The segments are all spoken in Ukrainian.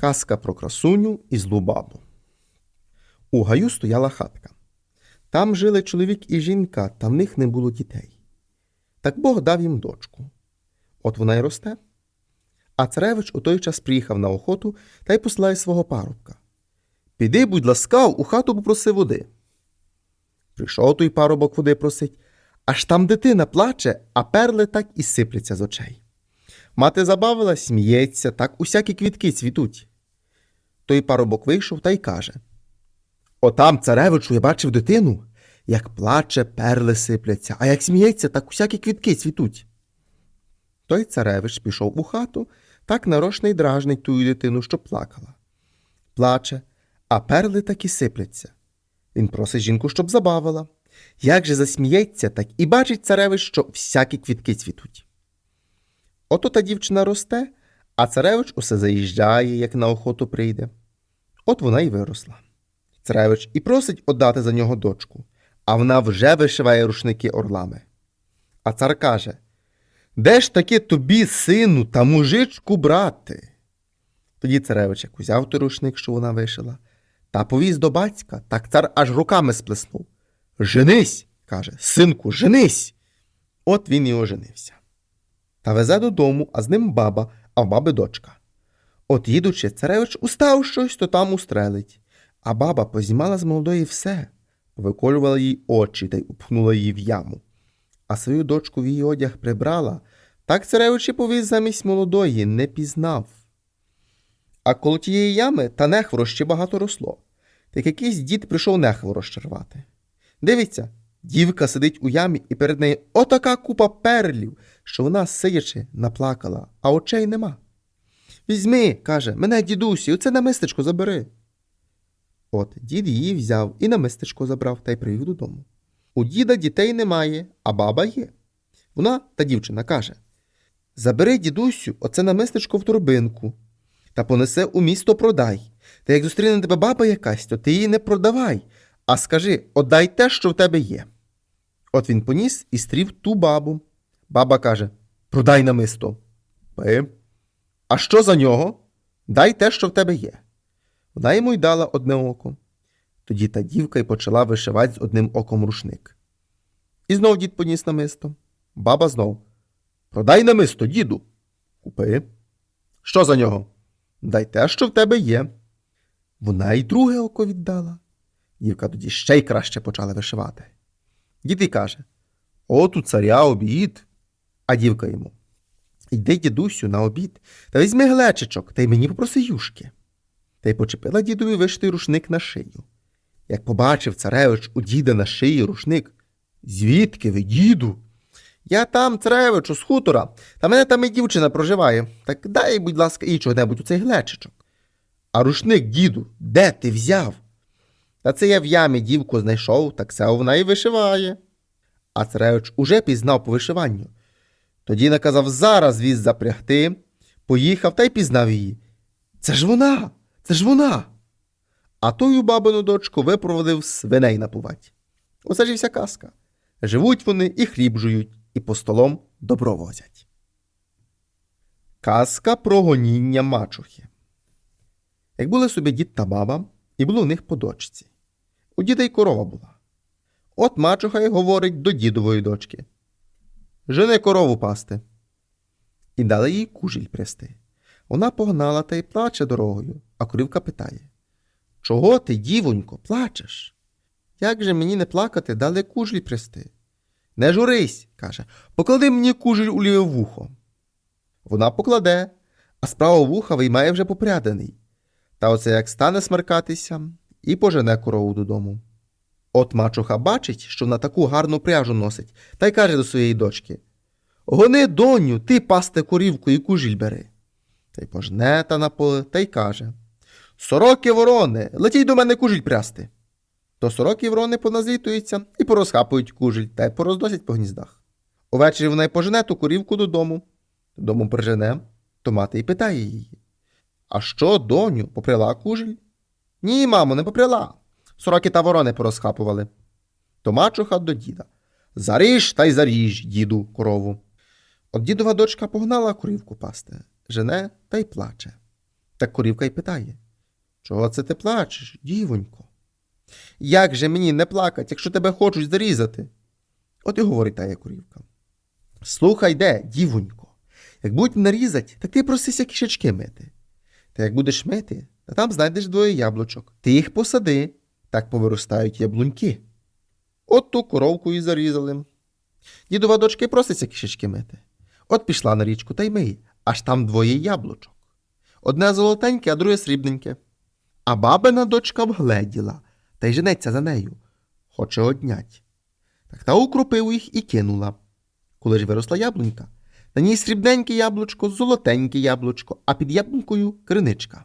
Казка про красуню і злу бабу. У гаю стояла хатка. Там жили чоловік і жінка, та в них не було дітей. Так Бог дав їм дочку. От вона й росте. А царевич у той час приїхав на охоту та й посилає свого парубка. Піди, будь ласкав, у хату попроси води. Прийшов той парубок води просить, аж там дитина плаче, а перли так і сипляться з очей. Мати забавила, сміється, так усякі квітки цвітуть. Той парубок вийшов та й каже: Отам, царевичу, я бачив дитину, як плаче, перли сипляться, а як сміється, так усякі квітки цвітуть. Той царевич пішов у хату, так нарошний дражнить тую дитину, що плакала. Плаче, а перли так і сипляться. Він просить жінку, щоб забавила. Як же засміється, так і бачить царевич, що всякі квітки цвітуть. Ото та дівчина росте, а царевич усе заїжджає, як на охоту прийде. От вона й виросла. Царевич і просить отдати за нього дочку, а вона вже вишиває рушники орлами. А цар каже: Де ж таки тобі, сину, та мужичку брати? Тоді царевич як узяв той рушник, що вона вишила, та повіз до батька, так цар аж руками сплеснув. Женись, каже, синку, женись. От він і оженився. Та везе додому, а з ним баба, а в баби дочка. От їдучи, царевич устав щось, то там устрелить. А баба познімала з молодої все, виколювала їй очі та й упхнула її в яму. А свою дочку в її одяг прибрала, так царевич і повіз замість молодої, не пізнав. А коло тієї ями та нехворо ще багато росло. Так якийсь дід прийшов нехворо щервати. Дивиться, дівка сидить у ямі, і перед нею отака купа перлів, що вона, сидячи, наплакала, а очей нема. Візьми, каже, мене, дідусю, оце намистечко забери. От дід її взяв і намистечко забрав та й привів додому. У діда дітей немає, а баба є. Вона та дівчина каже: Забери, дідусю, оце намистечко в торбинку та понесе у місто продай. Та як зустріне тебе баба якась, то ти її не продавай, а скажи отдай те, що в тебе є. От він поніс і стрів ту бабу. Баба каже: Продай намисто. Пи. А що за нього? Дай те, що в тебе є. Вона йому й дала одне око. Тоді та дівка й почала вишивати з одним оком рушник. І знов дід поніс намисто. Баба знов. Продай намисто, діду. Купи. Що за нього? Дай те, що в тебе є. Вона й друге око віддала. Дівка тоді ще й краще почала вишивати. Дід і каже: От у царя обід. А дівка йому. Йди, дідусю, на обід, та візьми глечичок, та й мені попроси юшки. Та й почепила дідові вишитий рушник на шию. Як побачив царевич у діда на шиї рушник. Звідки ви, діду? Я там, царевичу, з хутора, та мене там і дівчина проживає. Так дай, будь ласка, і чого-небудь у цей глечичок. А рушник, діду, де ти взяв? Та це я в ямі дівку знайшов, так це вона і вишиває. А царевич уже пізнав по вишиванню. Тоді наказав зараз віз запрягти, поїхав та й пізнав її. Це ж вона, це ж вона. А тою бабину дочку випроводив свиней напувати. Оце ж і вся казка. Живуть вони і хліб жують, і по столом добро возять. Казка про гоніння мачухи. Як були собі дід та баба, і було у них по дочці. У діда й корова була. От мачуха й говорить до дідової дочки. Жени корову пасти. І дали їй кужіль прясти. Вона погнала та й плаче дорогою, а корівка питає Чого ти, дівонько, плачеш? Як же мені не плакати, дали кужіль прясти? Не журись, каже, поклади мені кужіль у ліве вухо. Вона покладе, а справа вуха виймає вже попряданий. Та оце як стане смеркатися і пожене корову додому. От мачуха бачить, що на таку гарну пряжу носить, та й каже до своєї дочки Гони, доню, ти пасти корівку і кужіль бери. Та й пожне та на поле, та й каже Сороки ворони, летіть до мене кужіль прясти. То сороки ворони поназлітуються і порозхапують кужіль та й порозносять по гніздах. Увечері вона й пожене ту корівку додому. Додому прижене, то мати й питає її. А що, доню, попряла кужель? Ні, мамо, не попряла. Сороки та ворони порозхапували. То мачуха до діда. Заріж та й заріж, діду, корову. От дідова дочка погнала корівку пасти, жене та й плаче. Так корівка й питає Чого це ти плачеш, дівонько? Як же мені не плакать, якщо тебе хочуть зарізати? От і говорить тая корівка. Слухай де, дівонько, як будуть нарізать, так ти просися кішечки мити. Та як будеш мити, та там знайдеш двоє яблучок. Ти їх посади, так повиростають яблуньки. От ту коровку і зарізали. Дідова дочка й проситься кішечки мити. От пішла на річку та й миє, аж там двоє яблучок. Одне золотеньке, а друге срібненьке. А бабина дочка вгледіла та й женеться за нею. Хоче однять. Так та укропив їх і кинула. Коли ж виросла яблунька, на ній срібненьке яблучко, золотеньке яблучко, а під яблунькою криничка.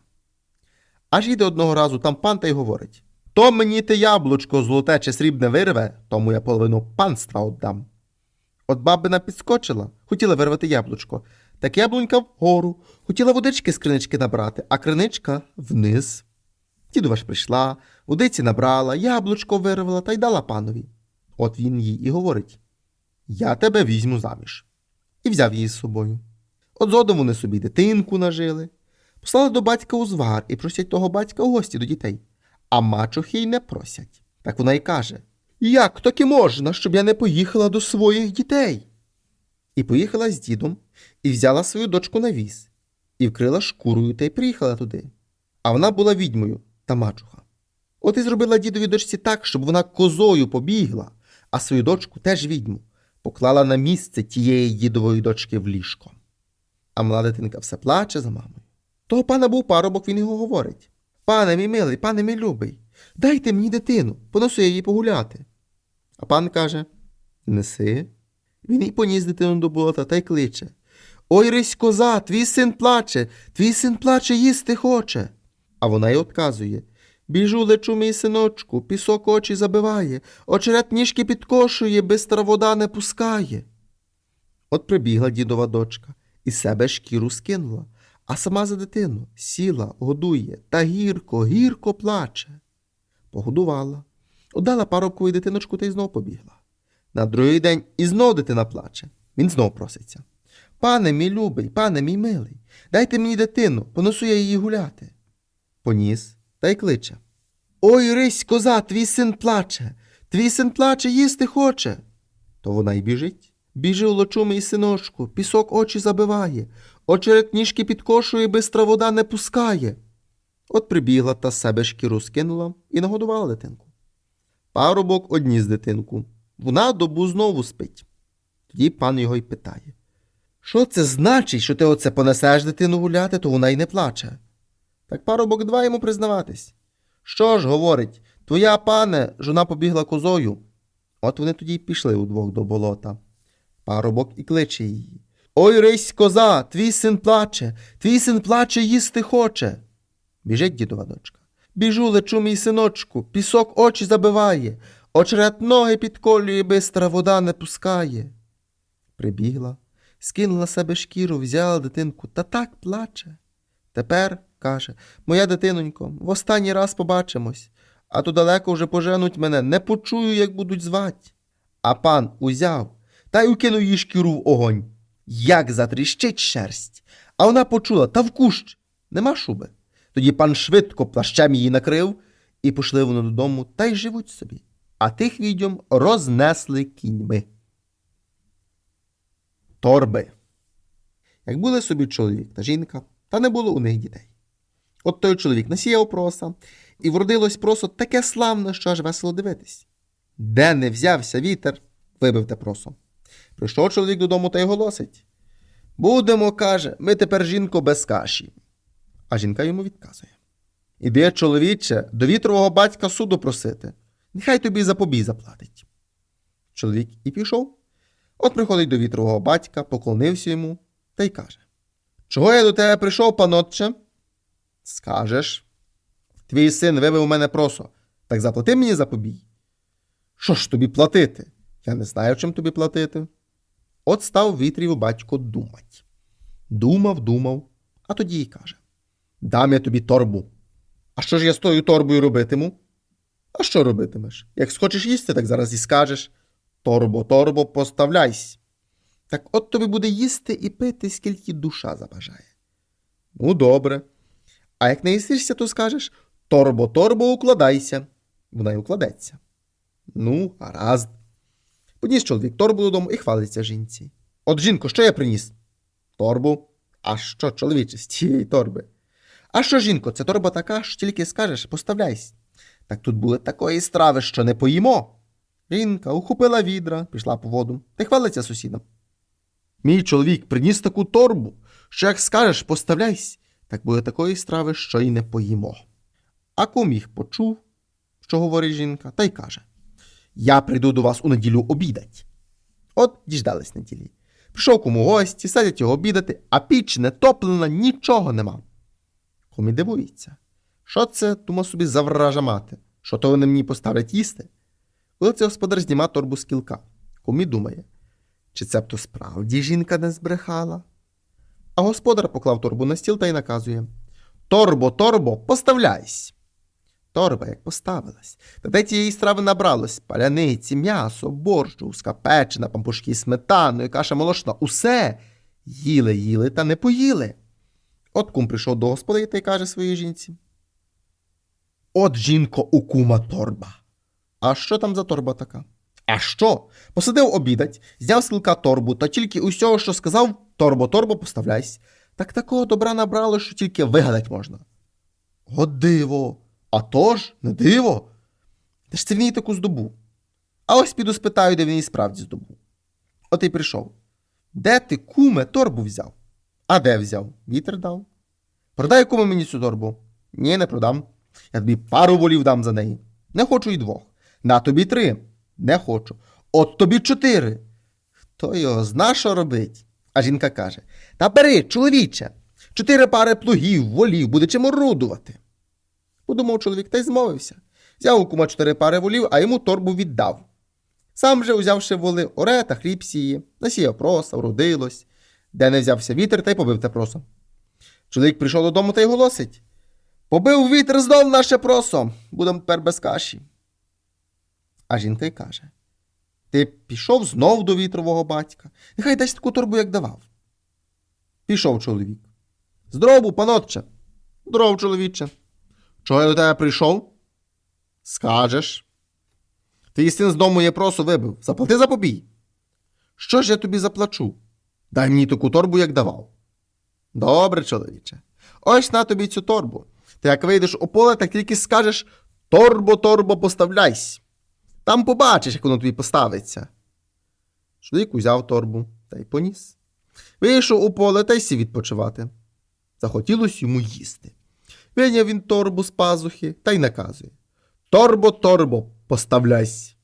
Аж їде одного разу там пан та й говорить: То мені те яблучко золоте чи срібне вирве, тому я половину панства отдам. От бабина підскочила, хотіла вирвати яблучко, так яблунька вгору, хотіла водички з кринички набрати, а криничка вниз. Дідова ж прийшла, водиці набрала, яблучко вирвала та й дала панові. От він їй і говорить: Я тебе візьму заміж. І взяв її з собою. От згодом вони собі дитинку нажили, послали до батька у звар і просять того батька у гості до дітей. А мачухи й не просять. Так вона й каже: Як таки можна, щоб я не поїхала до своїх дітей? І поїхала з дідом, і взяла свою дочку на віз, і вкрила шкурою та й приїхала туди. А вона була відьмою та мачуха. От і зробила дідові дочці так, щоб вона козою побігла, а свою дочку теж відьму, поклала на місце тієї дідової дочки в ліжко. А мала дитинка все плаче за мамою. Того пана був парубок, він його говорить. Пане мій милий, пане мій любий, дайте мені дитину, понесу я її погуляти. А пан каже Неси. Він і поніс дитину до болота та й кличе. Ой, рись коза, твій син плаче, твій син плаче, їсти хоче. А вона й отказує. Біжу, лечу, мій синочку, пісок очі забиває, очерет ніжки підкошує, бистра вода не пускає. От прибігла дідова дочка і себе шкіру скинула, а сама за дитину сіла, годує та гірко, гірко плаче. Погодувала, отдала парубкові дитиночку та й знов побігла. На другий день і знов дитина плаче. Він знов проситься. Пане мій любий, пане мій милий, дайте мені дитину, понесу я її гуляти. Поніс та й кличе. Ой, рись, коза, твій син плаче, твій син плаче, їсти хоче. То вона й біжить. Біжи, лочу мій синочку, пісок очі забиває, очерет ніжки підкошує, бистра вода не пускає. От прибігла та з себе шкіру скинула і нагодувала дитинку. Парубок одніс дитинку. Вона добу знову спить. Тоді пан його й питає. Що це значить, що ти оце понесеш дитину гуляти, то вона й не плаче? Так парубок два йому признаватись. Що ж, говорить, твоя пане, жона побігла козою. От вони тоді й пішли удвох до болота. Парубок і кличе її. Ой, рись, коза, твій син плаче, твій син плаче, їсти хоче. Біжить дідова дочка. Біжу, лечу, мій синочку, пісок очі забиває, очерет ноги підколює, бистра вода не пускає. Прибігла, скинула себе шкіру, взяла дитинку та так плаче. Тепер, каже, моя дитинонько, в останній раз побачимось, а то далеко вже поженуть мене, не почую, як будуть звать. А пан узяв та й укинув їй шкіру в огонь. Як затріщить шерсть. А вона почула та в кущ. Нема шуби. Тоді пан швидко плащем її накрив, і пішли вони додому та й живуть собі. А тих відьом рознесли кіньми. Торби. Як були собі чоловік та жінка, та не було у них дітей. От той чоловік насіяв проса, і вродилось просо таке славне, що аж весело дивитись. Де не взявся вітер, вибив те просо. Прийшов чоловік додому та й голосить. Будемо, каже, ми тепер жінко без каші. А жінка йому відказує. Іди, чоловіче, до вітрового батька суду просити. Нехай тобі за побій заплатить. Чоловік і пішов. От приходить до вітрового батька, поклонився йому та й каже: Чого я до тебе прийшов, панотче? Скажеш. Твій син вибив у мене просо, так заплати мені за побій. Що ж тобі платити? Я не знаю, чим тобі платити. От став вітрів батько думать. Думав, думав, а тоді й каже: Дам я тобі торбу. А що ж я з тою торбою робитиму? А що робитимеш? Як схочеш їсти, так зараз і скажеш Торбо, торбо, поставляйсь. Так от тобі буде їсти і пити, скільки душа забажає. Ну, добре. А як не їсишся, то скажеш торбо, торбо, укладайся. Вона й укладеться. Ну, гаразд. Поніс чоловік торбу додому і хвалиться жінці. От, жінко, що я приніс? Торбу. А що, чоловіче, з тієї торби? А що, жінко, це торба така, що тільки скажеш, поставляйся. Так тут були такої страви, що не поїмо. Жінка ухопила відра, пішла по воду та хвалиться сусідам. Мій чоловік приніс таку торбу, що як скажеш, поставляйся, так буде такої страви, що й не поїмо. А куміх почув, що говорить жінка, та й каже: Я прийду до вас у неділю обідать. От діждались неділі. Прийшов кому гості, садять його обідати, а піч не топлена, нічого нема. Кумі дивується. Що це, тумо собі за вража мати? Що то вони мені поставлять їсти? Коли це господар зніма торбу з кілка. Кумі думає, чи це б то справді жінка не збрехала? А господар поклав торбу на стіл та й наказує: Торбо, торбо, поставляйсь. Торба як поставилась, та де тієї страви набралось паляниці, м'ясо, борщ, печена, пампушки, сметану і каша молочна. Усе їли, їли та не поїли. От кум прийшов до господи та й каже своїй жінці. От жінко у кума торба. А що там за торба така? А що? Посадив обідать, зняв з кілка торбу, та тільки усього, що сказав, торбо, торбо, поставляйсь. Так такого добра набрало, що тільки вигадать можна. О, диво! А то ж, не диво. Де ж це він її таку здобув? А ось піду спитаю, де він її справді здобув. От і прийшов. Де ти, куме, торбу взяв? А де взяв? Вітер дав. Продай куме мені цю торбу. Ні, не продам. Я тобі пару волів дам за неї. Не хочу й двох. На тобі три. Не хочу. От тобі чотири. Хто його зна, що робить? А жінка каже: Та бери, чоловіче, чотири пари плугів, волів, буде чим орудувати. Подумав чоловік та й змовився. Взяв у кума чотири пари волів, а йому торбу віддав. Сам же, узявши воли, оре та хліб сіє, насіяв проса, вродилось, де не взявся вітер та й побив те просо. Чоловік прийшов додому та й голосить. Побив вітер знов наше просо, будемо тепер без каші. А жінка й каже: Ти пішов знов до вітрового батька, нехай дасть таку торбу, як давав. Пішов чоловік. Здорову, панотче. Здоров, чоловіче. Чого я до тебе прийшов? Скажеш. Твій син з дому є просо вибив. Заплати за побій. Що ж я тобі заплачу? Дай мені таку торбу, як давав. Добре, чоловіче. Ось на тобі цю торбу. Ти як вийдеш у поле, так тільки скажеш Торбо, торбо, поставляйсь. Там побачиш, як воно тобі поставиться. Чоловік узяв торбу та й поніс. Вийшов у поле та й сів відпочивати. Захотілось йому їсти. Вийняв він торбу з пазухи та й наказує Торбо, торбо, поставляйсь.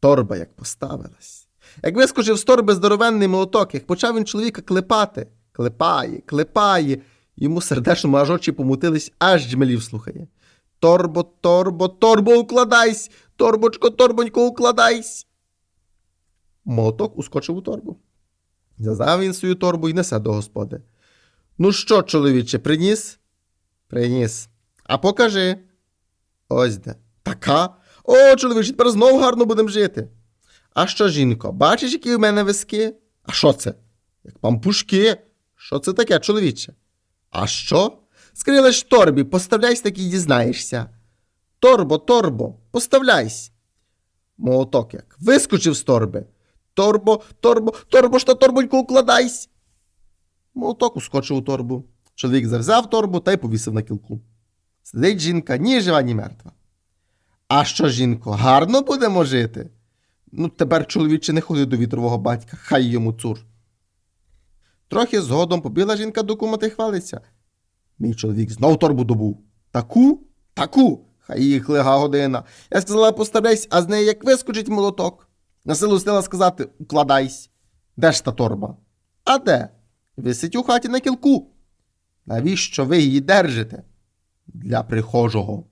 Торба як поставилась. Як вискочив з торби здоровенний молоток, як почав він чоловіка клепати, клепає, клепає, йому сердечно аж очі помутились, аж джмелів слухає. Торбо, торбо, торбо, укладайсь, торбочко, торбонько, укладайсь. Молоток ускочив у торбу. Зв'язав він свою торбу і несе до господи. Ну що, чоловіче, приніс? Приніс. А покажи. Ось де. Така. О, чоловіче, тепер знов гарно будемо жити. А що, жінко, бачиш, які в мене виски? А що це? Як пампушки. Що це таке, чоловіче? А що? Скрилиш торбі, поставляйся, так і дізнаєшся. Торбо, торбо, поставляйся. Молоток як вискочив з торби. Торбо, торбо, торбо, що торбоньку укладайсь. Молоток ускочив у торбу. Чоловік завзяв торбу та й повісив на кілку. Сидить жінка ні жива, ні мертва. А що, жінко, гарно будемо жити? Ну, тепер чоловіче не ходи до вітрового батька, хай йому цур. Трохи згодом побіла жінка до кума й хвалиться. Мій чоловік знов торбу добув. Таку? Таку. Хай їх лига година. Я сказала, поставляйся, а з неї як вискочить молоток. На силу стила сказати укладайсь. Де ж та торба? А де? Висить у хаті на кілку. Навіщо ви її держите? Для прихожого.